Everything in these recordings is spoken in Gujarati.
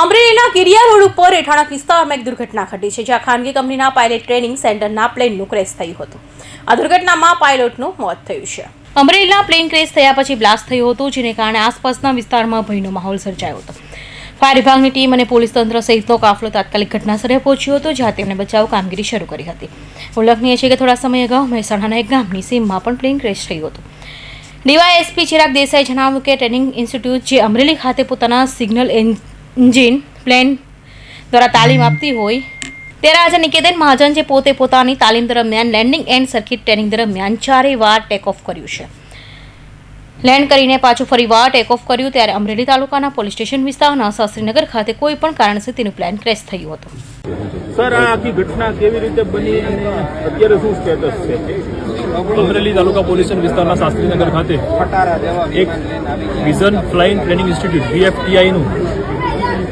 અમરેલીના કિરિયા રોડ ઉપર રેઠાણા વિસ્તારમાં એક દુર્ઘટના ઘટી છે, જ્યાં ખાનગી કંપનીના પાયલટ ટ્રેનિંગ સેન્ટરના પ્લેનનું ક્રેશ થયું હતું. આ દુર્ઘટનામાં પાયલોટનું મોત થયું છે. અમરેલીના પ્લેન ક્રેશ થયા પછી બ્લાસ્ટ થયું હતું, જેને કારણે આસપાસના વિસ્તારમાં ભયનો માહોલ સર્જાયો હતો. ફાયર વિભાગની ટીમ અને પોલીસ તંત્ર સહિતનો કાફલો તાત્કાલિક ઘટનાસ્થળે પહોંચ્યો હતો, જ્યાં તેમણે બચાવ કામગીરી શરૂ કરી હતી. ઉલ્લેખનીય છે કે થોડા સમય અગાઉ મહેસાણાના એક ગામની સીમમાં પણ પ્લેન ક્રેશ થયું હતું. ડીવાયએસપી ચિરાગ દેસાઈ જણાવ્યું કે ટ્રેનિંગ ઇન્સ્ટિટ્યૂટ જે અમરેલી ખાતે પોતાના સિગ્નલ એન્જિન પ્લેન દ્વારા તાલીમ આપતી હોય. ત્યારે આજે નિકેતન મહાજન જે પોતે પોતાની તાલીમ દરમિયાન લેન્ડિંગ એન્ડ સર્કિટ ટ્રેનિંગ દરમિયાન ચારેય વાર ટેક ઓફ કર્યું છે. લેન્ડ કરીને પાછું ફરી વાર ટેક ઓફ કર્યું ત્યારે અમરેલી તાલુકાના પોલીસ સ્ટેશન વિસ્તારના શાસ્ત્રીનગર ખાતે કોઈ પણ કારણસર તેનું પ્લેન ક્રેશ થયું હતું. સર આ આખી ઘટના કેવી રીતે બની અને અત્યારે શું સ્ટેટસ છે? અમરેલી તાલુકા પોલીસ સ્ટેશન વિસ્તારના શાસ્ત્રીનગર ખાતે એક વિઝન ફ્લાઇંગ ટ્રેનિંગ ઇન્સ્ટિટ્યૂટ વીએફટીઆઈનું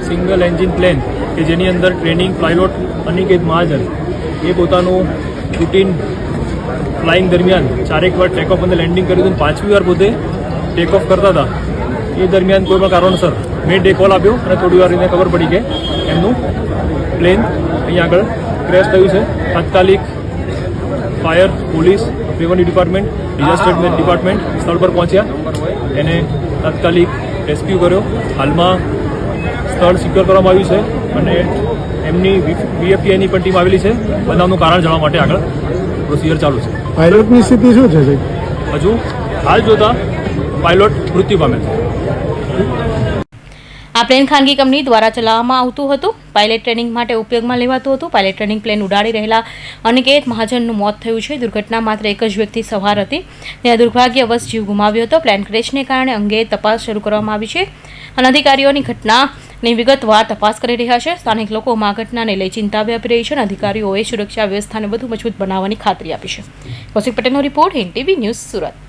સિંગલ એન્જિન પ્લેન કે જેની અંદર ટ્રેનિંગ પાયલોટ અનિકેત મહાજન એ પોતાનું રૂટીન ફ્લાઇંગ દરમિયાન ચારેક વાર ટેક ઓફ અને લેન્ડિંગ કર્યું હતું પાંચમી વાર પોતે ટેક ઓફ કરતા હતા. એ દરમિયાન કોઈ પણ કારણોસર મેં ડે કોલ આપ્યો અને થોડી વાર એને ખબર પડી કે એમનું પ્લેન અહીંયા આગળ ક્રેશ થયું છે. તાત્કાલિક fire police revenue department disaster department સ્થળ પર પહોંચ્યા. એને તાત્કાલિક રેસ્ક્યુ કર્યો. હાલમાં સ્થળ સિક્યોર કરવામાં આવ્યું છે અને એમની બીએફટીઆઈની પણ ટીમ આવેલી છે. બનાવનું કારણ જાણવા માટે આગળ પ્રોસિજર ચાલુ છે. પાયલોટની સ્થિતિ શું છે હજુ હાલ જોતા પાયલોટ મૃત્યુ પામે છે. આ પ્લેન ખાનગી કંપની દ્વારા ચલાવવામાં આવતું હતું. પાયલટ ટ્રેનિંગ માટે ઉપયોગમાં લેવાતું હતું. પાયલટ ટ્રેનિંગ પ્લેન ઉડાડી રહેલા અનિકેત મહાજનનું મોત થયું છે. દુર્ઘટના માત્ર એક જ વ્યક્તિ સવાર હતી. ત્યાં દુર્ભાગ્યવશ જીવ ગુમાવ્યો હતો. પ્લેન ક્રેશને કારણે અંગે તપાસ શરૂ કરવામાં આવી છે. અને અધિકારીઓની ઘટનાની વિગતવાર તપાસ કરી રહ્યા છે. સ્થાનિક લોકોમાં આ ઘટનાને લઈ ચિંતા વ્યાપી રહી છે અને અધિકારીઓએ સુરક્ષા વ્યવસ્થાને વધુ મજબૂત બનાવવાની ખાતરી આપી છે. કૌશિક પટેલનો report Hind TV news Surat.